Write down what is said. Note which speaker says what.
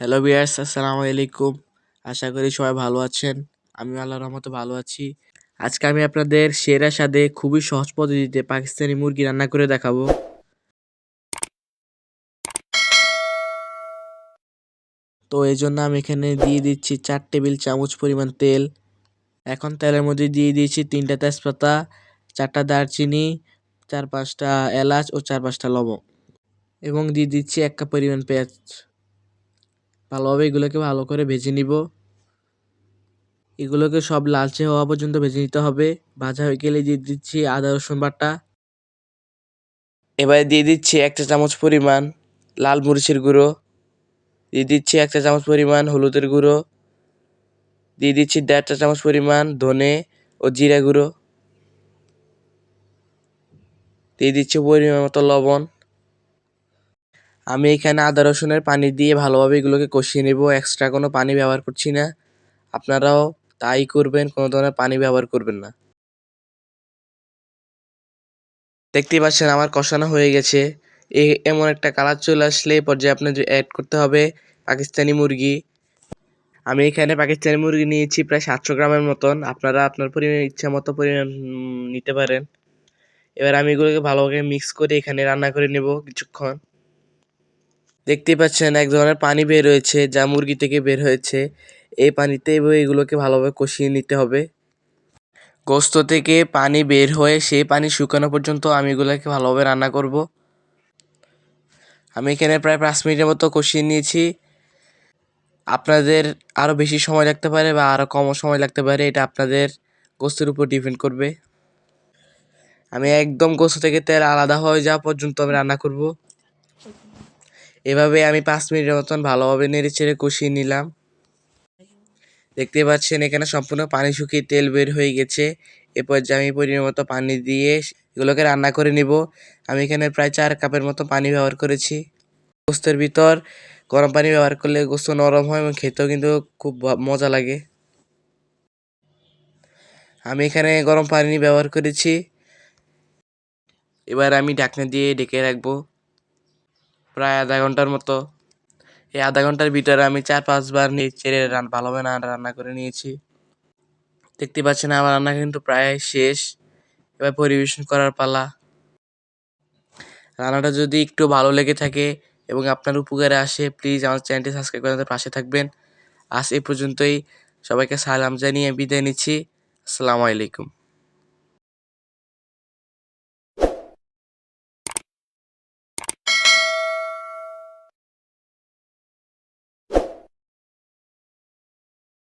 Speaker 1: Hello বিয়ার্স আসসালামু আলাইকুম আশা করি সবাই ভালো আছেন। আমি আল্লাহর রহমতে ভালো আছি। আজকে আমি আপনাদের সেরা স্বাদে খুবই সহজ পদ্ধতিতে পাকিস্তানি মুরগি রান্না করে দেখাবো। তো এই জন্য আমি এখানে দিয়ে দিচ্ছি চার টেবিল চামচ পরিমাণ তেল। এখন তেলের মধ্যে দিয়ে দিয়েছি তিনটা তেজপাতা, চারটা দারচিনি, চার পাঁচটা এলাচ ও চার পাঁচটা লবঙ্গ এবং দিয়ে দিচ্ছি এক কাপ পরিমাণ পেঁয়াজ। ভালোভাবে এগুলোকে ভালো করে ভেজে নিব। এগুলোকে সব লালচে হওয়া পর্যন্ত ভেজে নিতে হবে। ভাজা হয়ে গেলে দিয়ে দিচ্ছি আদা, রসুন বাটা। এবারে দিয়ে দিচ্ছি এক চা চামচ পরিমাণ লাল মরিচের গুঁড়ো। দিয়ে দিচ্ছি এক চা চামচ পরিমাণ হলুদের গুঁড়ো। দিয়ে দিচ্ছি দেড় চা চামচ পরিমাণ ধনে ও জিরা গুঁড়ো। দিয়ে দিচ্ছি পরিমাণ মতো লবণ। আমি এখানে আদা, রসুনের পানি দিয়ে ভালোভাবে এগুলোকে কষিয়ে নেব। এক্সট্রা কোনো পানি ব্যবহার করছি না। আপনারাও তাই করবেন, কোনো ধরনের পানি ব্যবহার করবেন না। দেখতেই পাচ্ছেন আমার কষানো হয়ে গেছে। এ, এমন একটা কালার চলে আসলে পর্যায়ে আপনার অ্যাড করতে হবে পাকিস্তানি মুরগি। আমি এখানে পাকিস্তানি মুরগি নিয়েছি প্রায় সাতশো গ্রামের মতন। আপনারা আপনার পরিমাণ ইচ্ছা মতো পরিমাণ নিতে পারেন। এবার আমি এগুলোকে ভালোভাবে মিক্স করে এখানে রান্না করে নেব কিছুক্ষণ। দেখতেই পাচ্ছেন এক ধরনের পানি বের হয়েছে যা মুরগি থেকে বের হয়েছে। এই পানিতে এগুলোকে ভালোভাবে কষিয়ে নিতে হবে। গোস্ত থেকে পানি বের হয়ে সেই পানি শুকানো পর্যন্ত আমি এগুলোকে ভালোভাবে রান্না করব। আমি এখানে প্রায় পাঁচ মিনিটের মতো কষিয়ে নিয়েছি। আপনাদের আরও বেশি সময় লাগতে পারে বা আরও কমও সময় লাগতে পারে, এটা আপনাদের গোস্তের উপর ডিপেন্ড করবে। আমি একদম গোস্ত থেকে তেল আলাদা হয়ে যাওয়া পর্যন্ত আমি রান্না করব। এভাবে আমি পাঁচ মিনিটের মতন ভালোভাবে নেড়ে চেড়ে কষিয়ে নিলাম। দেখতে পাচ্ছেন এখানে সম্পূর্ণ পানি শুকিয়ে তেল বের হয়ে গেছে। এরপর যে আমি পরিমাণ মতো পানি দিয়ে এগুলোকে রান্না করে নিব। আমি এখানে প্রায় চার কাপের মতো পানি ব্যবহার করেছি। গোস্তের ভিতর গরম পানি ব্যবহার করলে গোস্ত নরম হয় এবং খেতেও কিন্তু খুব মজা লাগে। আমি এখানে গরম পানি ব্যবহার করেছি। এবার আমি ঢাকনা দিয়ে ঢেকে রাখব। প্রায় আধা ঘণ্টার মতো। এই আধা ঘণ্টার ভিতরে আমি চার, পাঁচবার চেড়ে রান ভালোভাবে না রান্না করে নিয়েছি। দেখতে পাচ্ছেন আমার রান্না কিন্তু প্রায় শেষ। এবার পরিবেশন করার পালা। রান্নাটা যদি একটু ভালো লেগে থাকে এবং আপনার উপকারে আসে প্লিজ আমার চ্যানেলটি সাবস্ক্রাইব করে পাশে থাকবেন। আজ এই পর্যন্তই। সবাইকে সালাম জানিয়ে বিদায় নিচ্ছি। আসসালামু আলাইকুম।